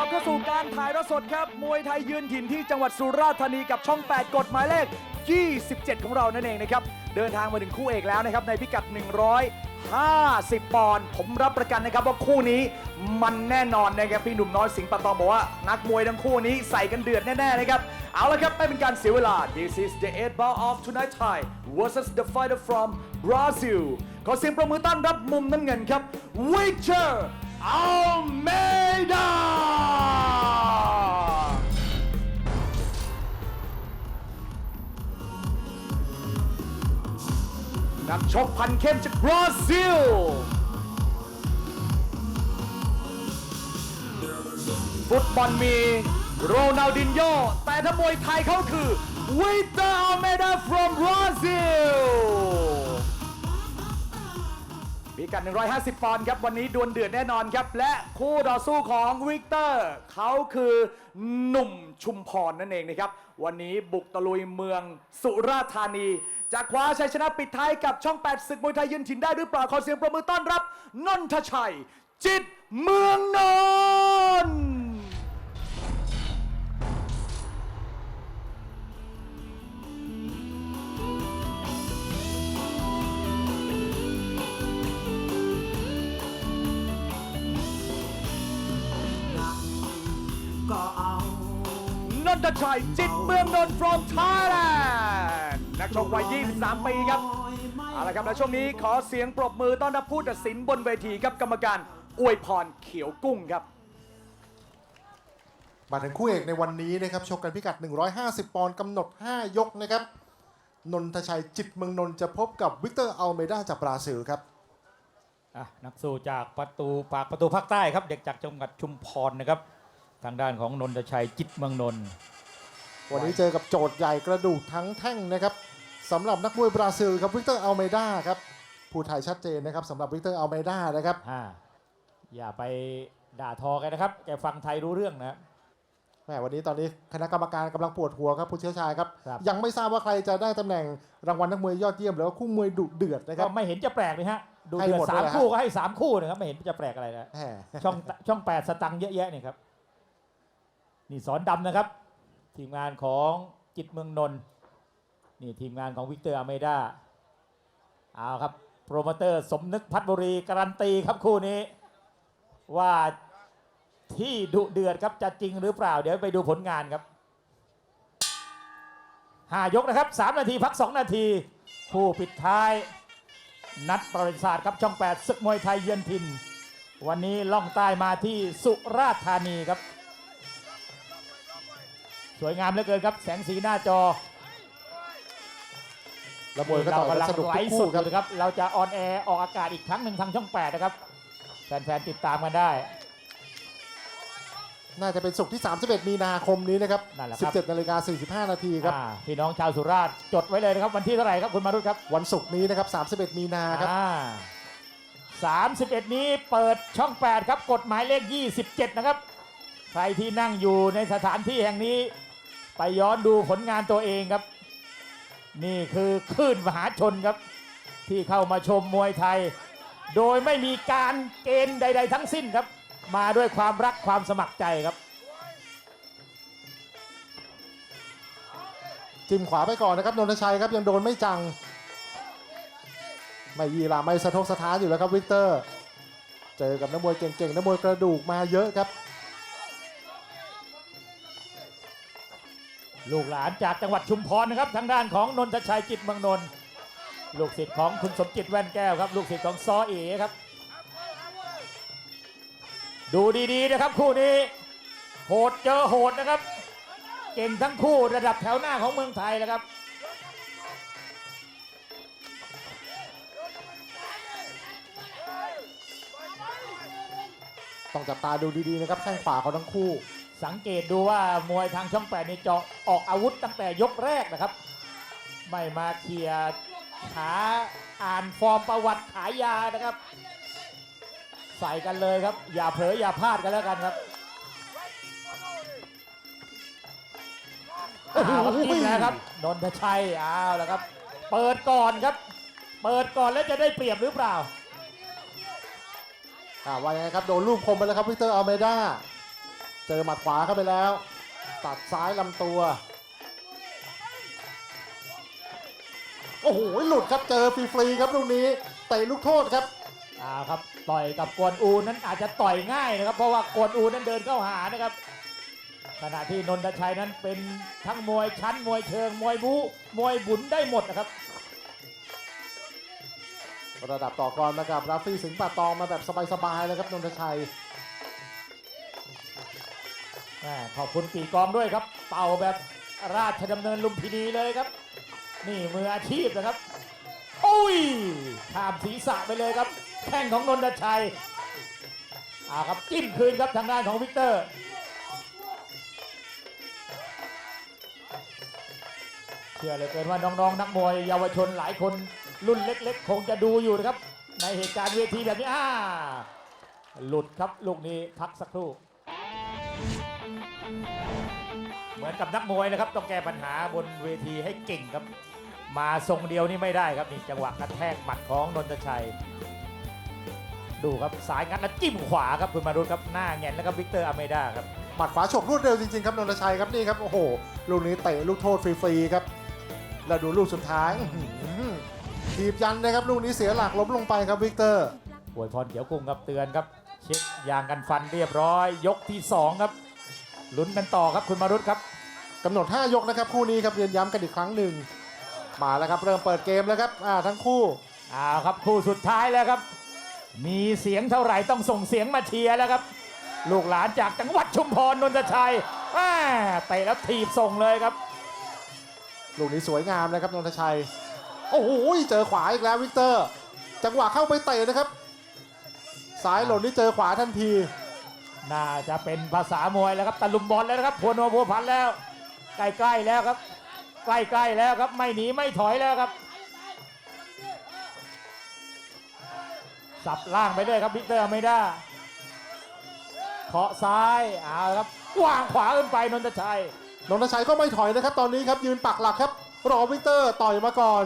ลับเข้าสู่การถ่ายทอดสดครับ มวยไทยยืนถิ่นที่จังหวัดสุราษฎร์ธานีกับช่อง 8 กฎหมายเลข 27 ของเรานั่นเองนะครับ เดินทางมาถึงคู่เอกแล้วนะครับ ในพิกัด 150 ปอนด์ผมรับประกันนะครับว่าคู่นี้มันแน่นอนนะครับพี่หนุ่มน้อยสิงห์ปะตองบอกว่า นักมวยทั้งคู่นี้ใส่กันเดือดแน่ๆนะครับเอาละครับไม่เป็นการเสียเวลา This is the 8 bout of tonight Thai versus the fighter from Brazil ขอเสียงประมือต้อนรับมุมน้ำเงินครับ Victor Almeida นักชกพันเข้มจากบราซิล ฟุตบอลมีโรนัลดินโญแต่ถ้ามวยไทยเขาคือวิเตอร์อเมดา from Brazil กัด 150 ปอนด์ครับ วันนี้ดวลเดือดแน่นอนครับ และคู่ต่อสู้ของวิกเตอร์ เขาคือหนุ่มชุมพรนั่นเองนะครับ วันนี้บุกตะลุยเมืองสุราษฎร์ธานี จะคว้าชัยชนะปิดท้ายกับช่อง 8 ศึกมวยไทยยืนถิ่นได้หรือเปล่า ขอเสียงประมือต้อนรับนนทชัย จิตเมืองนนท์ นนทชัย จิตรเมืองนนท์ from Thailand นักชกวัย 23 ปีครับ เอาละครับ และช่วงนี้ขอเสียงปรบมือต้อนรับผู้ตัดสินบนเวทีครับกรรมการอวยพรเขียวกุ้งครับ มาถึงคู่เอกในวันนี้นะครับชกกันพิกัด 150 ปอนด์กำหนด 5 ยกนะครับ นนทชัยจิตรเมืองนนท์จะพบกับวิกเตอร์อัลเมดาจากบราซิลครับอะนักสู้จากประตูปากประตูภาคใต้ครับ เด็กจากจังหวัดชุมพรนะครับ ทางด้านของนนทชัยจิตรเมืองนนท์วันนี้เจอกับโจทย์ใหญ่กระดูกทั้งแท่งนะครับสำหรับนักมวยบราซิลครับวิกเตอร์อัลเมดาครับผู้ไทยชัดเจนนะครับสำหรับวิกเตอร์อัลเมดานะครับอ่าอย่าไปด่าทอกันนะครับแกฟังไทยรู้เรื่องนะแหมวันนี้ตอนนี้คณะกรรมการกำลังปวดหัวครับผู้เชี่ยวชาญครับครับ ยังไม่ทราบว่าใครจะได้ตำแหน่งรางวัลนักมวยยอดเยี่ยมหรือว่าคู่มวยดุเดือดนะคก็รับ ไม่เห็นจะแปลกเลยฮะดูให้เดือหมดดสามเลยฮะ คู่ก็ให้สามคู่นะครับไม่เห็นจะแปลกอะไรนะ แหม ช่องช่องแปดสตังค์เยอะแยะนี่ครับ นี่สอนดำนะครับ ทีมงานของจิตเมืองนนท์นี่ทีมงานของวิกเตอร์อเมดาเอาครับโปรโมเตอร์สมนึกพัฒบุรีการันตีครับคู่นี้ ว่าที่ดุเดือดครับจะจริงหรือเปล่า เดี๋ยวไปดูผลงานครับหายกนะครับสามนาทีพักสองนาที คู่ปิดท้าย นัดประวัติศาสตร์ครับช่อง 8 ศึกมวยไทยเยือนถิ่น วันนี้ล่องใต้มาที่สุราษฎร์ธานีครับ สวยงามเหลือเกินครับ แสงสีหน้าจอแล้วมวยก็เราต่อยกำกัลันงสนุกไลทุกฟ์สคู่ดครับอยู่นะครับ เราจะออนแอร์ออกอากาศอีกครั้งหนึ่งทางช่อง 8 นะครับ แฟนๆ ติดตามกันได้ น่าจะเป็นศุกร์ที่ 31 มีนาคมนี้นะครับ นั่นแหละครับ 17นาฬิกา45 นาทีครับ อ่าพี่น้องชาวสุราษฎร์จดไว้เลยนะครับ วันที่เท่าไหร่ครับคุณมารุตครับ วันศุกร์นี้นะครับ 31 มีนาครับ อ่า31 นี้เปิดช่อง 8 ครับกฎหมายเลข 27 นะครับ ใครที่นั่งอยู่ในสถานที่แห่งนี้ ไปย้อนดูผลงานตัวเองครับ นี่คือคลื่นมหาชนครับ ที่เข้ามาชมมวยไทย โดยไม่มีการเกณฑ์ใด ๆ ทั้งสิ้นครับ มาด้วยความรักความสมัครใจครับ จิ้มขวาไปก่อนนะครับนนทชัยครับยังโดนไม่จัง ไม่ยีราไม่สะทกสะท้านอยู่แล้วครับวิกเตอร์ เจอกับนักมวยเก่งๆนักมวยกระดูกมาเยอะครับ ลูกหลานจากจังหวัดชุมพรนะครับ ทางด้านของนนทชัยจิตเมืองนนท์ลูกศิษย์ของคุณสมจิตแว่นแก้วครับ ลูกศิษย์ของซอเอครับ ดูดีๆนะครับคู่นี้ โหดเจอโหดนะครับ เก่งทั้งคู่ระดับแถวหน้าของเมืองไทยนะครับต้องจับตาดูดีๆนะครับแข้งขวาเของทั้งคู่ สังเกตดูว่ามวยทางช่องแปดนี่เจาะออกอาวุธตั้งแต่ยกแรกนะครับ ไม่มาเคลียร์หาอ่านฟอร์มประวัติขายยานะครับ ใส่กันเลยครับ อย่าเผลออย่าพลาดกันแล้วกันครับอ้าวครับจิ้มแล้วครับนนทชัยอ้าวแล้วครับ เปิดก่อนครับ เปิดก่อนแล้วจะได้เปรียบหรือเปล่าอ่าว่ายังไงครับโดนลูกคมไปแล้วครับวิกเตอร์อัลเมดา เจอหมัดขวาเข้าไปแล้ว ตัดซ้ายลำตัว โอ้โห หลุดครับเจอฟรีๆครับลูกนี้เตะลูกโทษครับอ่าครับต่อยกับกวนอูนั้นอาจจะต่อยง่ายนะครับ เพราะว่ากวนอูนั้นเดินเข้าหานะครับ ขณะที่นนทชัยนั้นเป็นทั้งมวยชั้นมวยเชิงมวยบู๊มวยบุญได้หมดนะครับ ระดับต่อกรนะครับราฟี่สิงห์ป่าตองมาแบบสบายๆเลยครับนนทชัยแม่ ขอบคุณปีกองด้วยครับ เป่าแบบราชดำเนินลุมพินีเลยครับ นี่มืออาชีพนะครับโอ้ยข้ามศีรษะไปเลยครับ แข้งของนนทชัยอ่าครับจิ้มคืนครับทางด้านของวิกเตอร์เชื่อเลยเกินว่าน้องๆนักมวยเยาวชนหลายคนรุ่นเล็กๆ คงจะดูอยู่นะครับ ในเหตุการณ์เวทีแบบนี้อ่าหลุดครับลูกนี้พักสักครู่ เหมือนกับนักมวยนะครับ ต้องแก้ปัญหาบนเวทีให้เก่งครับ มาทรงเดียวนี่ไม่ได้ครับนี่จังหวะกระแทกหมัดของนนทชัย ดูครับสายงัดแล้วจิ้มขวาครับคุณมารุตครับหน้าแงนแล้วครับวิกเตอร์อเมดาครับหมัดขวาฉกรวดเร็วจริงๆครับนนทชัยครับนี่ครับโอ้โหลูกนี้เตะลูกโทษฟรีๆครับแล้วดูลูกสุดท้ายอื้อหือถีบยันนะครับลูกนี้เสียหลักล้มลงไปครับวิกเตอร์ อวยพรเขียวกุ้งครับเตือนครับ เช็คยางกันฟันเรียบร้อย ยกที่ 2 ครับ ลุ้นกันต่อครับคุณมารุตครับกำหนด 5 ยกนะครับคู่นี้ครับเรียนย้ำกันอีกครั้งหนึ่งมาแล้วครับเริ่มเปิดเกมแล้วครับอ่าทั้งคู่เอาครับคู่สุดท้ายแล้วครับ มีเสียงเท่าไหร่ต้องส่งเสียงมาเชียร์แล้วครับ ลูกหลานจากจังหวัดชุมพรนนทชัยแม่เตะแล้วถีบส่งเลยครับ ลูกนี้สวยงามนะครับนนทชัย โอ้โหเจอขวาอีกแล้ววิกเตอร์ จังหวะเข้าไปเตะนะครับซ้ายหล่นนี่เจอขวาทันที น่าจะเป็นภาษามวยแล้วครับตะลุมบอลแล้วนะครับพวนัวพัวพันแล้ว ใกล้ๆแล้วครับ ใกล้ๆแล้วครับไม่หนีไม่ถอยแล้วครับสับล่างไปด้วยครับวิกเตอร์ไม่ได้เคาะซ้ายเอาละครับวางขวาขึ้นไปนนทชัยนนทชัยก็ไม่ถอยนะครับ ตอนนี้ครับยืนปักหลักครับ รอวิกเตอร์ต่อยมาก่อน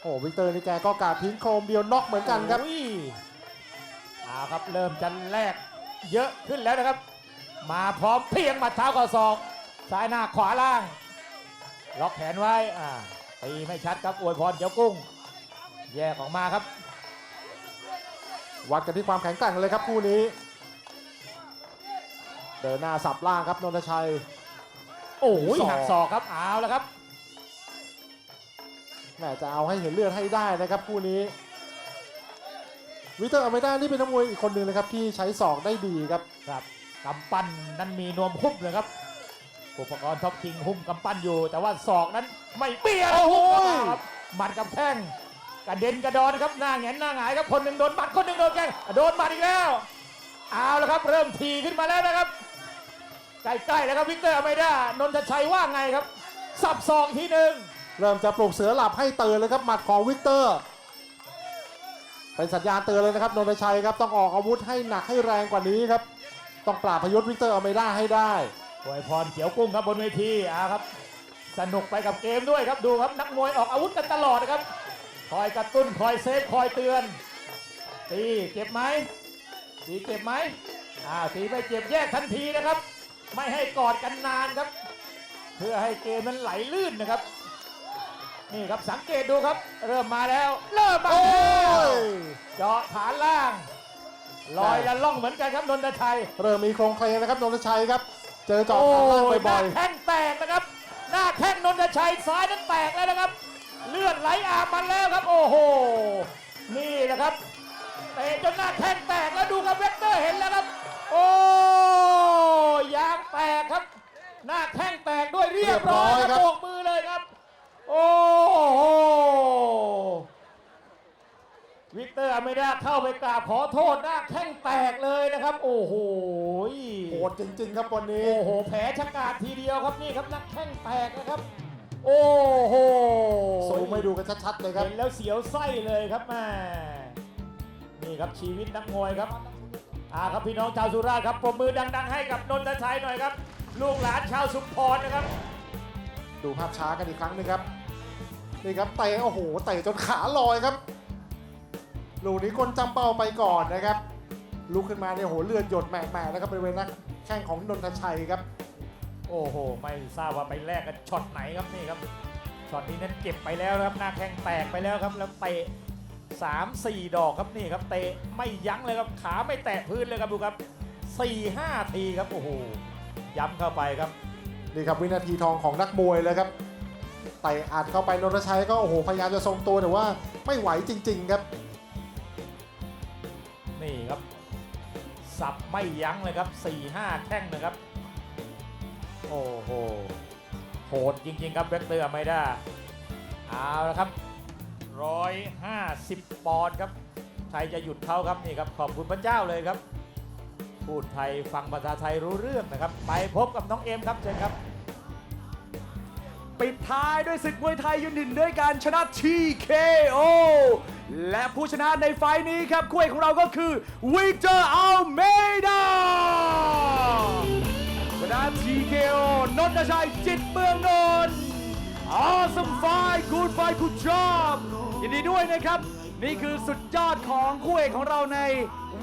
โอ้วิกเตอร์นี่แกก็กาดทิ้งโครมเดียวน็อกเหมือนกันครับโอ้ย เอาครับเริ่มจะแลกเยอะขึ้นแล้วนะครับ มาพร้อมเพียงหมัดเท้าก่อศอกซ้ายหน้าขวาล่าง ล็อกแขนไว้อ่าตีไม่ชัดครับอวยพรเจ้ากุ้ง แยกออกมาครับ วัดกันที่ความแข็งแกร่งเลยครับคู่นี้ เดินหน้าสับล่างครับนนทชัย โอ้ยศอก หักศอกครับเอาแล้วครับ แหมจะเอาให้เห็นเลือดให้ได้นะครับคู่นี้ วิกเตอร์อเมด้านี่เป็นนักมวยอีกคนหนึ่งนะครับที่ใช้ศอกได้ดีครับ ครับกำปั้นนั้นมีนวมหุ้มเลยครับ อุปกรณ์ท็อปคิงหุ้มกำปั้นอยู่ แต่ว่าศอกนั้นไม่เปี้ยโอ้โหครับหมัดกับแข้งกระเด็นกระดอนครับหน้าแหงนหน้าหงายครับคนหนึ่งโดนหมัดคนหนึ่งโดนแข้งโดนหมัดอีกแล้วเอาแล้วครับ เริ่มทีขึ้นมาแล้วนะครับใกล้ๆแล้วครับวิกเตอร์อเมด้านนทชัยว่าไงครับ สับศอกทีหนึ่งเริ่มจะปลุกเสือหลับให้ตื่นเลยครับหมัดของวิกเตอร์ เป็นสัญญาณเตือนเลยนะครับนนทชัยครับต้องออกอาวุธให้หนักให้แรงกว่านี้ครับ ต้องปราบพยุทธ์วิกเตอร์อเมด้าให้ได้อวยพรเขียวกุ้งครับบนเวทีอ่าครับ สนุกไปกับเกมด้วยครับดูครับนักมวยออกอาวุธกันตลอดนะครับ คอยกระตุ้นคอยเซฟคอยเตือนตีเจ็บไหมตีเจ็บไหมอ่าตีไม่เจ็บแยกทันทีนะครับ ไม่ให้กอดกันนานครับ เพื่อให้เกมมันไหลลื่นนะครับ นี่ครับสังเกตดูครับ เริ่มมาแล้ว เริ่มมาโอ้แล้วยเจาะฐานล่าง ลอยละล่องเหมือนกันครับนนทชัยเริ่มมีโครงเคลงนะครับนนทชัยครับ เจอเจอโอ้ฐานล่างยหบ่น้าอยแข้งแตกนะครับ หน้าแข้งนนทชัยซ้ายนั้นแตกแล้วนะครับ เลือดไหลอาบมันแล้วครับ โอ้โหนี่แหละครับเตะจนหน้าแข้งแตกแล้วดูครับเวกเตอร์เห็นแล้วครับ โอ้ยางแตกครับ หน้าแข้งแตกด้วยเรียบร้อยครับโบกมือเลยครับ โอ้โหวิกเตอร์ไม่ได้เข้าไปกราบขอโทษหน้าแข้งแตกเลยนะครับ โอ้โหๆโหดจริง ๆ ครับวันนี้ โอ้โห แผลชะกาดทีเดียวครับนี่ครับนักแข้งแตกนะครับ โอ้โหสูงไม่ดูกันชัดๆเลยครับ เห็นแล้วเสียวไส้เลยครับแม่นี่ครับชีวิตนักมวยครับอ่าครับพี่น้องชาวสุราษฎร์ครับปรบมือดัง ๆ ให้กับนนทชัยหน่อยครับ ลูกหลานชาวสุพรนะครับ ดูภาพช้ากันอีกครั้งหนึงครับ นี่ครับเตะโอ้โหเตะจนขาลอยครับลูกนี้คนจำเป้าไปก่อนนะครับลุกขึ้นมาเนี่ยโหเลือดหยดแหม่ๆนะครับบริเวณหนักแข้งของนนทชัยครับ โอ้โห ไม่ทราบว่าไปแลกกันช็อตไหนครับนี่ครับช็อตนี้นั้นเก็บไปแล้วนะครับหน้าแข้งแตกไปแล้วครับ แล้วเตะ3 4ดอกครับนี่ครับเตะไม่ยั้งเลยครับขาไม่แตะพื้นเลยครับดูครับ4 5ทีครับโอ้โหย้ำเข้าไปครับนี่ครับวินาทีทองของนักมวยเลยครับ ต่อัดเข้าไปนนทชัยก็โอ้โหพยายามจะทรงตัวแต่ว่าไม่ไหวจริง ๆ ครับ นี่ครับ สับไม่ยั้งเลยครับ 4 5 แข้งนะครับ โอ้โหโหดจริง ๆ ครับเวกเตอร์ไม่ได้เอาละครับ 150 ปอนด์ครับใครจะหยุดเขาครับนี่ครับขอบคุณพระเจ้าเลยครับ พูดไทยฟังภาษาไทยรู้เรื่องนะครับ ไปพบกับน้องเอมครับเชิญครับ ท้ายด้วยศึกมวยไทยยืนหนึ่งด้วยการชนะ TKO และผู้ชนะในไฟล์นี้ครับคู่เอกของเราก็คือวิกเตอร์อัลเมดาชนะ TKO นนทชัยจิตเมืองนนท์ Awesome fight good fight good job ยินดีด้วยนะครับ นี่คือสุดยอดของคู่เอกของเราใน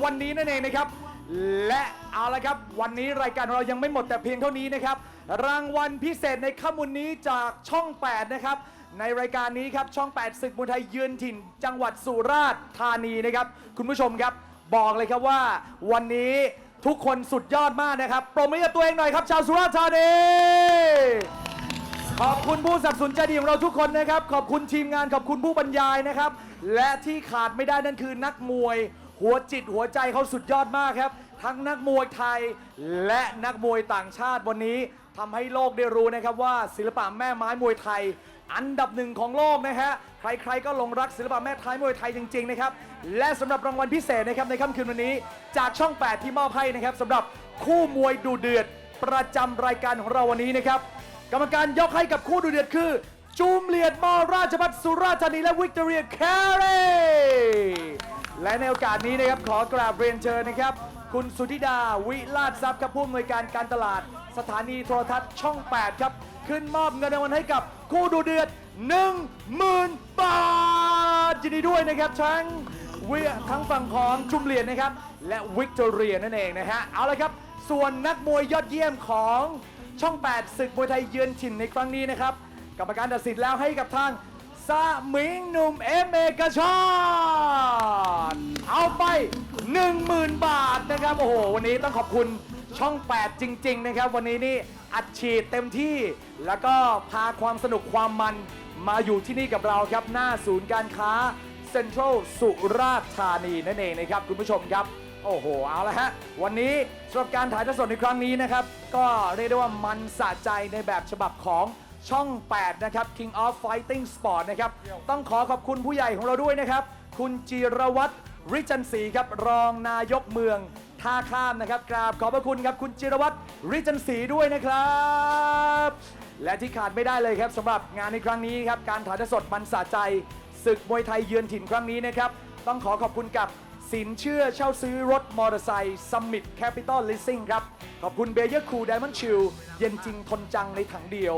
วันนี้นั่นเองนะครับ และเอาละครับ วันนี้รายการของเรายังไม่หมดแต่เพียงเท่านี้นะครับ รางวัลพิเศษในค่ำวันนี้จากช่อง 8 นะครับ ในรายการนี้ครับ ช่อง 8 ศึกมวยไทยยืนถิ่น จังหวัดสุราษฎร์ธานีนะครับ คุณผู้ชมครับ บอกเลยครับว่า วันนี้ทุกคนสุดยอดมากนะครับปรบมือกับตัวเองหน่อยครับ ชาวสุราษฎร์ธานี ขอบคุณผู้สนับสนุนใจดีของเราทุกคนนะครับ ขอบคุณทีมงานขอบคุณผู้บรรยายนะครับ และที่ขาดไม่ได้นั่นคือนักมวย หัวจิตหัวใจเขาสุดยอดมากครับ ทั้งนักมวยไทยและนักมวยต่างชาติวันนี้ ทำให้โลกได้รู้นะครับว่าศิลปะแม่ไม้มวยไทย อันดับหนึ่งของโลกนะฮะใครๆก็หลงรักศิลปะแม่ไทยมวยไทยจริงๆนะครับและสำหรับรางวัลพิเศษนะครับในค่ำคืนวันนี้ จากช่อง 8 ที่มอบให้นะครับสำหรับคู่มวยดูเดือด ประจำรายการของเราวันนี้นะครับกรรมการยกให้กับคู่ดูเดือดคือ จูมเลียดมอราชพัฒสุราษฎร์ธานีและวิกตอเรียแคเรและในโอกาสนี้นะครับขอกราบเรียนเชิญนะครับ คุณสุธิดาวิลาศทรัพย์ครับผู้อำนวยการการตลาด สถานีโทรทัศน์ช่อง 8 ครับ ขึ้นมอบเงินรางวัลให้กับคู่ดูเดือด 10,000 บาทยินดีด้วยนะครับทั้งเวียทั้งฝั่งของจุมเลียนนะครับ และวิกตอเรียนั่นเองนะฮะ เอาละครับ ส่วนนักมวยยอดเยี่ยมของช่อง 8 ศึกมวยไทยเยือนถิ่นในครั้งนี้นะครับ กรรมการตัดสินแล้วให้กับทางซาหมิงหนุ่มเอเมกชอนเอาไป 10,000 บาทนะครับ โอ้โห วันนี้ต้องขอบคุณ ช่อง 8 จริง ๆ นะครับ วันนี้นี่อัดฉีดเต็มที่ แล้วก็พาความสนุกความมันมาอยู่ที่นี่กับเราครับหน้าศูนย์การค้าเซ็นทรัลสุราษฎร์ธานีนั่นเองนะครับ คุณผู้ชมครับ โอ้โห เอาละฮะ วันนี้สำหรับการถ่ายทอดสดในครั้งนี้นะครับ ก็เรียกได้ว่ามันสะใจในแบบฉบับของช่อง 8 นะครับ King of Fighting Sport นะครับ ต้องขอขอบคุณผู้ใหญ่ของเราด้วยนะครับ คุณจิรวัตรริจันศรีครับ รองนายกเมือง ท่าข้ามนะครับ กราบขอบพระคุณครับ คุณจิรวัตรริจันศรีด้วยนะครับ และที่ขาดไม่ได้เลยครับสำหรับงานในครั้งนี้ครับ การถ่ายทอดสดมันสะใจ ศึกมวยไทยเยือนถิ่นครั้งนี้นะครับ ต้องขอขอบคุณกับสินเชื่อเช่าซื้อรถมอเตอร์ไซค์ซัมมิตแคปิตอลลิสซิ่งครับ ขอบคุณเบเยอร์คูไดมอนด์ชิลเย็นจริงทนจังในถังเดียว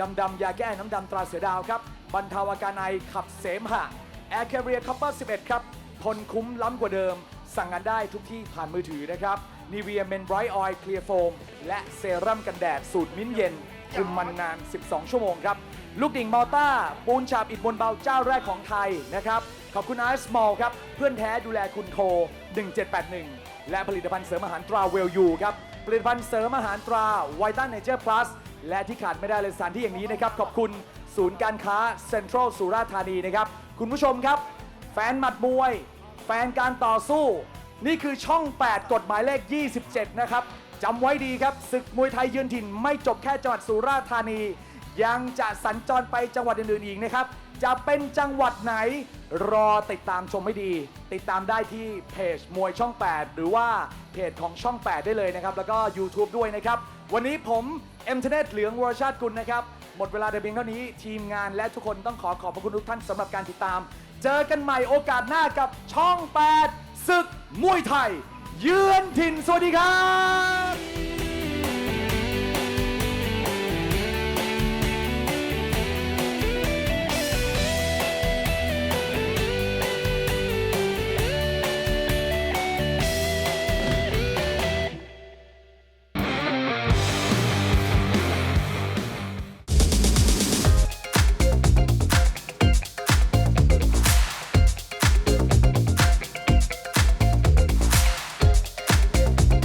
ดำดำยาแก้น้ำดำตราเสือดาวครับบรรเทาอาการไอขับเสมหะ Air Carrier Copper 11 ครับทนคุ้มล้ำกว่าเดิม สั่งงานได้ทุกที่ผ่านมือถือนะครับ Nivea Men Bright Oil Clear Foam และเซรั่มกันแดดสูตรมิ้นท์เย็นคุมมันนาน 12 ชั่วโมงครับ ลูกดิ่งมอต้า ปูนฉาบอิฐบนเบาเจ้าแรกของไทยนะครับ ขอบคุณไอซ์มอลครับ เพื่อนแท้ดูแลคุณโทร1781 และผลิตภัณฑ์เสริมอาหารตราเวลยูครับ ผลิตภัณฑ์เสริมอาหารตราไวต้าเนเจอร์พลัสและที่ขาดไม่ได้เลยสถานที่อย่างนี้นะครับ ขอบคุณศูนย์การค้าเซ็นทรัลสุราษฎร์ธานีนะครับ คุณผู้ชมครับ แฟนหมัดมวย แฟนการต่อสู้ นี่คือช่อง 8 กฎหมายเลข 27 นะครับจำไว้ดีครับศึกมวยไทยยืนถิ่นไม่จบแค่จังหวัดสุราษฎร์ธานี ยังจะสัญจรไปจังหวัดอื่นๆอีกนะครับ จะเป็นจังหวัดไหน รอติดตามชมให้ดี ติดตามได้ที่เพจมวยช่อง 8 หรือว่าเพจของช่อง 8 ได้เลยนะครับ แล้วก็ YouTube ด้วยนะครับ วันนี้ผมเอ็มเทเนตเหลืองวรชาติกุลนะครับหมดเวลาแต่เพียงเท่านี้ทีมงานและทุกคนต้องขอขอบพระคุณทุกท่านสำหรับการติดตาม เจอกันใหม่โอกาสหน้ากับช่อง 8 ศึกมวยไทย เยือนถิ่นสวัสดีครับ